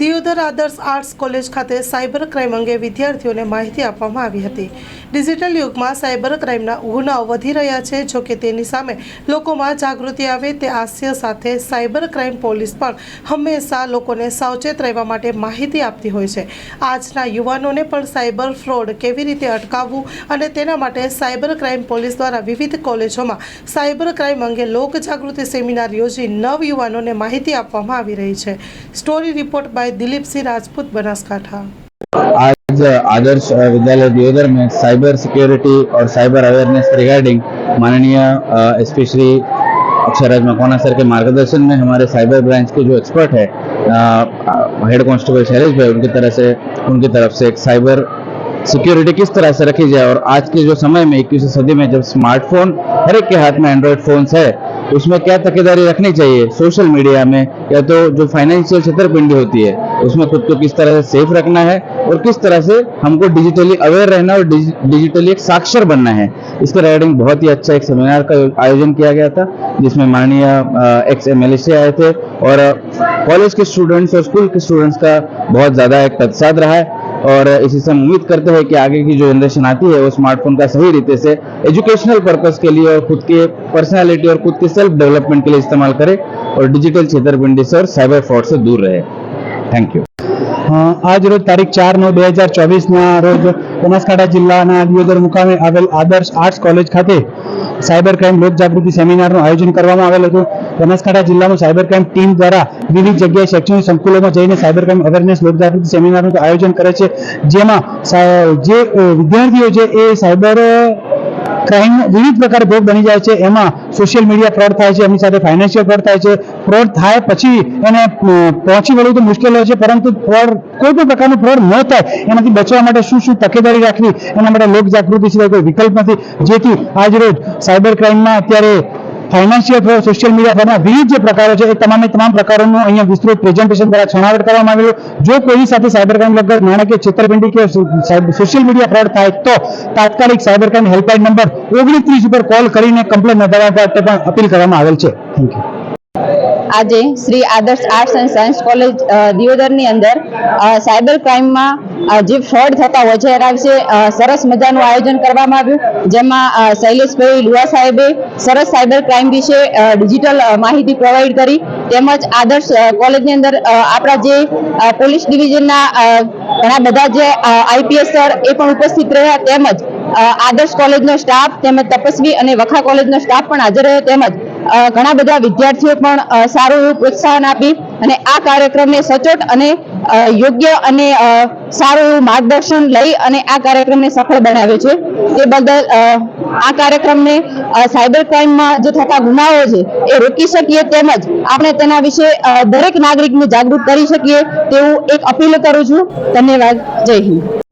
Deodar Adarsh arts college ખાતે cyber crime અંગે વિદ્યાર્થીઓને માહિતી આપવામાં આવી હતી. ડિજિટલ યુગમાં સાયબર ક્રાઇમના ગુનાઓ વધી રહ્યા છે, જો કે તેની સામે લોકોમાં જાગૃતિ આવે તે આશય સાથે સાયબર ક્રાઇમ પોલીસ પણ હંમેશા લોકોને સાવચેત રહેવા માટે માહિતી આપતી હોય છે. આજના યુવાનોને પણ સાયબર ફ્રોડ કેવી રીતે અટકાવવું અને તેના માટે સાયબર ક્રાઇમ પોલીસ દ્વારા વિવિધ કોલેજોમાં સાયબર ક્રાઇમ અંગે લોક જાગૃતિ સેમિનાર યોજી નવ યુવાનોને માહિતી આપવામાં આવી રહી છે. Story report by Dilipsinh Rajput Banaskantha आज आदर्श विद्यालय दियोदर में साइबर सिक्योरिटी और साइबर अवेयरनेस रिगार्डिंग माननीय S P Shri Aksharaj Makwana sir के मार्गदर्शन में हमारे साइबर ब्रांच के जो एक्सपर्ट है हेड कांस्टेबल शैलेश भाई उनकी तरह से उनकी तरफ से एक साइबर सिक्योरिटी किस तरह से रखी जाए और आज के जो समय में इक्कीसवीं सदी में जब स्मार्टफ़ोन हर एक के हाथ में एंड्रॉयड फोन्स है, उसमें क्या तकेदारी रखनी चाहिए? सोशल मीडिया में या तो जो फाइनेंशियल छतरपिंडी होती है, उसमें खुद को किस तरह से सेफ़ रखना है और किस तरह से हमको डिजिटली अवेयर रहना और डिजिटली एक साक्षर बनना है? इसके रिगार्डिंग बहुत ही अच्छा एक सेमिनार का आयोजन किया गया था, जिसमें माननीय एक्स एम आए थे और कॉलेज के स्टूडेंट्स और स्कूल के स्टूडेंट्स का बहुत ज़्यादा एक प्रतिसाद रहा है। और इसी से हम उम्मीद करते हैं कि आगे की जो जनरेशन आती है वो स्मार्टफोन का सही रीते से एजुकेशनल पर्पस के लिए और खुद के पर्सनालिटी और खुद के सेल्फ डेवलपमेंट के लिए इस्तेमाल करे और डिजिटल छेतरपिंडी से और साइबर फ्रॉड से दूर रहे थैंक यू અ, આજ રોજ તારીખ ચાર નવ બે હજાર ચોવીસના રોજ બનાસકાંઠા જિલ્લાના દિયોદર મુકામે આવેલ આદર્શ આર્ટ્સ કોલેજ ખાતે સાયબર ક્રાઇમ લોક જાગૃતિ સેમિનારનું આયોજન કરવામાં આવેલ હતું બનાસકાંઠા જિલ્લામાં સાયબર ક્રાઇમ ટીમ દ્વારા વિવિધ જગ્યાએ શૈક્ષણિક સંકુલોમાં જઈને સાયબર ક્રાઇમ અવેરનેસ લોકજાગૃતિ સેમિનારનું આયોજન કરે છે. જેમાં જે વિદ્યાર્થીઓ છે એ સાયબર ક્રાઇમ વિવિધ પ્રકારે ભોગ બની જાય છે. એમાં સોશિયલ મીડિયા ફ્રોડ થાય છે, એમની સાથે ફાઇનાન્શિયલ ફ્રોડ થાય છે. ફ્રોડ થાય પછી એને પહોંચી વળવું તો મુશ્કેલ હોય છે, પરંતુ ફ્રોડ, કોઈ પણ પ્રકારનું ફ્રોડ ન થાય, એનાથી બચવા માટે શું શું તકેદારી રાખવી, એના માટે લોક જાગૃતિ સિવાય કોઈ વિકલ્પ નથી. જેથી આજ રોજ સાયબર ક્રાઇમમાં અત્યારે ફાઇનાન્શિયલ ફ્રોડ સોશિયલ મીડિયા ફ્રોડના વિવિધ જે પ્રકારો છે, એ તમામે તમામ પ્રકારોનું અહીંયા વિસ્તૃત પ્રેઝન્ટેશન દ્વારા છણાવટ કરવામાં આવેલું. જો કોઈ સાથે સાયબર ક્રાઇમ લગત નાણાકીય છેતરપિંડી કે સોશિયલ મીડિયા ફ્રોડ થાય તો તાત્કાલિક સાયબર ક્રાઇમ હેલ્પલાઇન નંબર ઓગણીસ ઉપર કોલ કરીને કમ્પ્લેન નોંધાવવા માટે પણ અપીલ કરવામાં આવેલ છે. થેન્ક યુ આજે Shri Adarsh arts and science college દિયોદરની અંદર સાયબર ક્રાઇમમાં જે ફ્રોડ થતા હોય છે, એના વિશે સરસ મજાનું આયોજન કરવામાં આવ્યું. જેમાં શૈલેષભાઈ લુવા સાહેબે સરસ સાયબર ક્રાઇમ વિશે ડિજિટલ માહિતી પ્રોવાઈડ કરી. તેમજ આદર્શ કોલેજની અંદર આપણા જે પોલીસ ડિવિઝનના ઘણા બધા જે આઈપીએસ સર એ પણ ઉપસ્થિત રહ્યા. તેમજ આદર્શ કોલેજનો સ્ટાફ, તેમજ તપસ્વી અને વખા કોલેજનો સ્ટાફ પણ હાજર રહ્યો. તેમજ ઘણા બધા વિદ્યાર્થીઓ પણ સારું એવું પ્રોત્સાહન આપી અને આ કાર્યક્રમને સચોટ અને યોગ્ય અને સારું એવું માર્ગદર્શન લઈ અને આ કાર્યક્રમને સફળ બનાવ્યો છે. તે બદલ આ કાર્યક્રમને સાયબર ક્રાઇમમાં જે થતા ગુનાઓ છે, એ રોકી શકીએ તેમજ આપણે તેના વિશે દરેક નાગરિકને જાગૃત કરી શકીએ તેવું એક અપીલ કરું છું. ધન્યવાદ. જય હિન્દ.